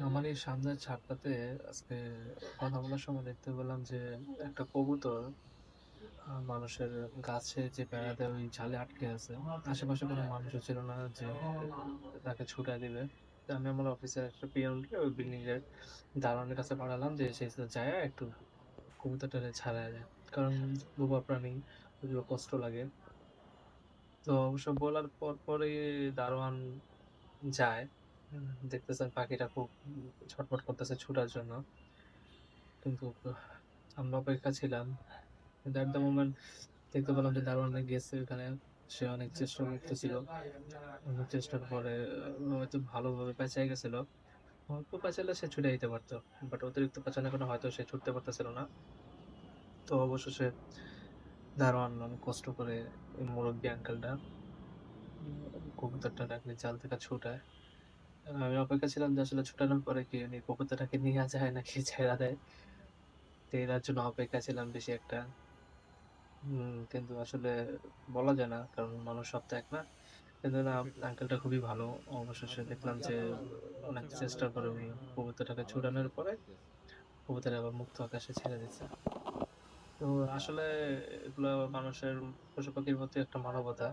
আমার এই সামনের ছাদটাতে আজকে কথা বলার সময় দেখতে পেলাম যে একটা কবুতর মানুষের গাছে যে বেড়াতে ওই জালে আটকে আছে। আশেপাশে কোনো মানুষও ছিল না যে তাকে ছুটাই দিবে। আমি আমার অফিসের একটা পিয়নকে ওই বিল্ডিং এর দারোয়ানের কাছে পাঠালাম যে সেই যায়, একটু কবুতরটা ছাড়া যায় কারণ বোবা প্রাণী, ওগুলো কষ্ট লাগে। তো অবশ্য বলার পর পরে দারোয়ান যায়। দেখতেছেন পাখিটা খুব ছটফট করতেছে ছুটার জন্য। কিন্তু আমরা অপেক্ষা ছিলাম। কিন্তু দ্য মোমেন্ট দেখতে পেলাম যে দারোয়ান গেছে ওখানে। সে অনেক চেষ্টা করতেছিল। অনেক চেষ্টার পরে হয়তো ভালোভাবে পেঁচাই গেছিল। অল্প পেঁচালে সে ছুটে দিতে পারতো। বাট অতিরিক্ত পেঁচানোর কারণে হয়তো সে ছুটতে পারতেছিল না। তো অবশেষে দারোয়ান অনেক কষ্ট করে মুরব্বী আঙ্কেলটা কবুতরটা ডাকলে জাল থেকে ছুটায়। আমি অপেক্ষা ছিলাম যে আসলে ছুটানোর পরে কি উনি কবুতরটাকে নিয়ে যায় নাকি ছেড়া দেয়। তো এটার জন্য অপেক্ষা ছিলাম বেশি একটা। কিন্তু আসলে বলা যায় না, কারণ মানুষ সব তো এক না। কিন্তু না আঙ্কেলটা খুবই ভালো। অবশেষে দেখলাম যে অনেক চেষ্টা করে উনি কবুতরটাকে ছুটানোর পরে কবুতর আবার মুক্ত আকাশে ছেড়ে দিচ্ছে। তো আসলে এগুলো মানুষের পশু পাখির প্রতি একটা মানবতা।